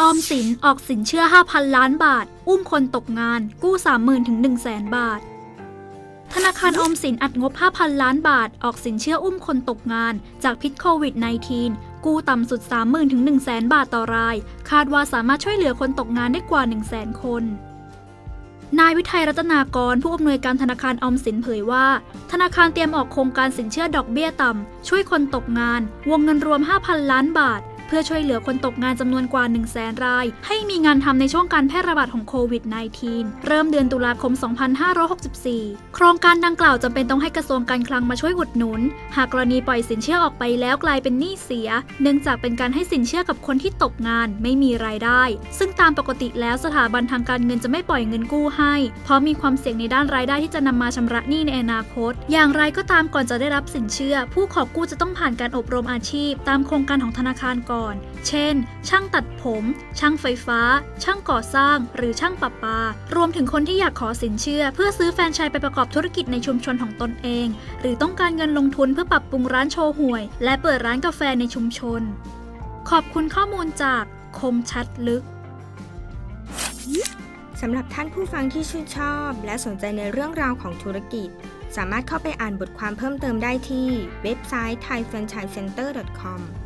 ออมสินออกสินเชื่อ 5,000 ล้านบาท อุ้มคนตกงาน กู้ 30,000ถึง100,000 บาท ธนาคารออมสินอัดงบ 5,000 ล้านบาท ออกสินเชื่ออุ้มคนตกงาน จากพิษโควิด -19 กู้ต่ำสุด 30,000ถึง100,000 บาทต่อราย คาดว่าสามารถช่วยเหลือคนตกงานได้กว่า 100,000 คนนายวิทัยรัตนากร ผู้อำนวยการธนาคารออมสินเผยว่า ธนาคารเตรียมออกโครงการสินเชื่อดอกเบี้ยต่ำ ช่วยคนตกงาน วงเงินรวม 5,000 ล้านบาท เพื่อช่วยเหลือคนตกงานจำนวนกว่า 1 0 0 0 0แสนราย ให้มีงานทำในช่วงการแพร่ระบาดของโควิด -19 เริ่มเดือนตุลาคม 2564 โครงการดังกล่าวจำเป็นต้องให้กระทรวงการคลังมาช่วยอุดหนุน หากกรณีปล่อยสินเชื่อออกไปแล้วกลายเป็นหนี้เสีย เนื่องจากเป็นการให้สินเชื่อกับคนที่ตกงานไม่มีรายได้ ซึ่งตามปกติแล้วสถาบันทางการเงินจะไม่ปล่อยเงินกู้ให้ เพราะมีความเสี่ยงในด้านรายได้ที่จะนำมาชำระหนี้ในอนาคต อย่างไรก็ตามก่อนจะได้รับสินเชื่อ ผู้ขอกู้จะต้องผ่านการอบรมอาชีพ ตามโครงการของธนาคารก่อนเช่น ช่างตัดผม ช่างไฟฟ้า ช่างก่อสร้าง หรือช่างประปา รวมถึงคนที่อยากขอสินเชื่อ เพื่อซื้อแฟรนไชส์ไปประกอบธุรกิจในชุมชนของตนเอง หรือต้องการเงินลงทุนเพื่อปรับปรุงร้านโชว์หวย และเปิดร้านกาแฟในชุมชน ขอบคุณข้อมูลจากคมชัดลึกสำหรับท่านผู้ฟังที่ชื่นชอบ และสนใจในเรื่องราวของธุรกิจ สามารถเข้าไปอ่านบทความเพิ่มเติมได้ที่เว็บไซต์ thaifranchisecenter.com「